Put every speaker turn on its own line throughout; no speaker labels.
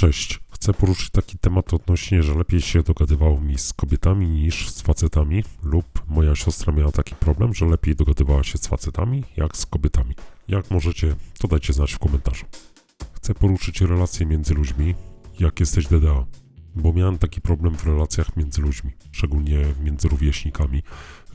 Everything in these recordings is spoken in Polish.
Cześć. Chcę poruszyć taki temat odnośnie, że lepiej się dogadywało mi z kobietami niż z facetami, lub moja siostra miała taki problem, że lepiej dogadywała się z facetami jak z kobietami. Jak możecie, to dajcie znać w komentarzu. Chcę poruszyć relacje między ludźmi, jak jesteś DDA, bo miałem taki problem w relacjach między ludźmi, szczególnie między rówieśnikami,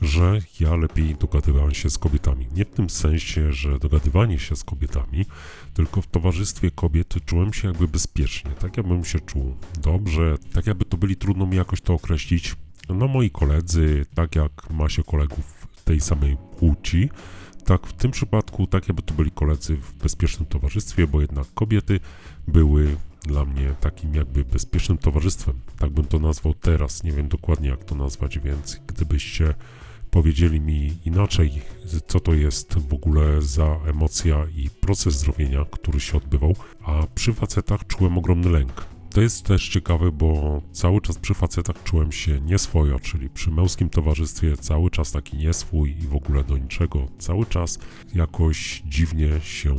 że ja lepiej dogadywałem się z kobietami. Nie w tym sensie, że dogadywanie się z kobietami, tylko w towarzystwie kobiet czułem się jakby bezpiecznie, tak jakbym się czuł dobrze, tak jakby to byli, trudno mi jakoś to określić. No moi koledzy, tak jak ma się kolegów tej samej płci, tak w tym przypadku, tak jakby to byli koledzy w bezpiecznym towarzystwie, bo jednak kobiety były dla mnie takim jakby bezpiecznym towarzystwem. Tak bym to nazwał teraz, nie wiem dokładnie jak to nazwać, więc gdybyście powiedzieli mi inaczej, co to jest w ogóle za emocja i proces zdrowienia, który się odbywał, a przy facetach czułem ogromny lęk. To jest też ciekawe, bo cały czas przy facetach czułem się nieswojo, czyli przy męskim towarzystwie cały czas taki nieswój i w ogóle do niczego. Cały czas jakoś dziwnie się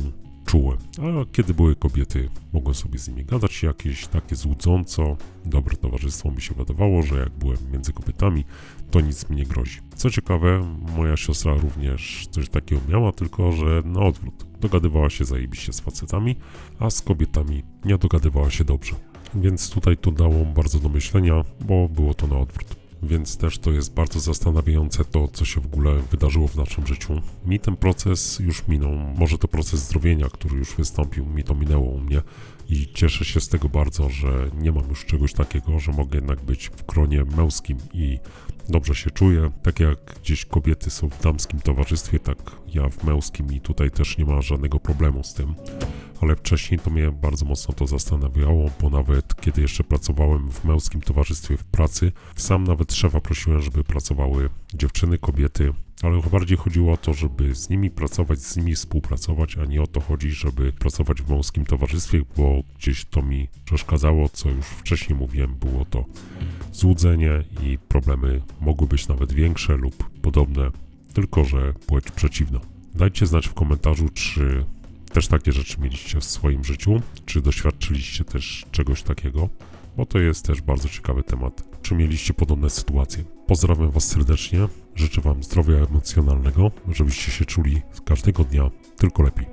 czułem. A kiedy były kobiety, mogłem sobie z nimi gadać jakieś takie złudząco. Dobre towarzystwo mi się wydawało, że jak byłem między kobietami, to nic mi nie grozi. Co ciekawe, moja siostra również coś takiego miała, tylko że na odwrót. Dogadywała się zajebiście z facetami, a z kobietami nie dogadywała się dobrze. Więc tutaj to dało bardzo do myślenia, bo było to na odwrót. Więc też to jest bardzo zastanawiające to, co się w ogóle wydarzyło w naszym życiu. Mi ten proces już minął, może to proces zdrowienia, który już wystąpił, mi to minęło u mnie i cieszę się z tego bardzo, że nie mam już czegoś takiego, że mogę jednak być w gronie męskim i dobrze się czuję. Tak jak gdzieś kobiety są w damskim towarzystwie, tak ja w męskim i tutaj też nie ma żadnego problemu z tym. Ale wcześniej to mnie bardzo mocno to zastanawiało, bo nawet kiedy jeszcze pracowałem w męskim towarzystwie w pracy, sam nawet szefa prosiłem, żeby pracowały dziewczyny, kobiety, ale bardziej chodziło o to, żeby z nimi pracować, z nimi współpracować, a nie o to chodzi, żeby pracować w męskim towarzystwie, bo gdzieś to mi przeszkadzało, co już wcześniej mówiłem, było to złudzenie i problemy mogły być nawet większe lub podobne, tylko że płeć przeciwna. Dajcie znać w komentarzu, czy też takie rzeczy mieliście w swoim życiu, czy doświadczyliście też czegoś takiego, bo to jest też bardzo ciekawy temat. Czy mieliście podobne sytuacje? Pozdrawiam Was serdecznie, życzę Wam zdrowia emocjonalnego, żebyście się czuli każdego dnia tylko lepiej.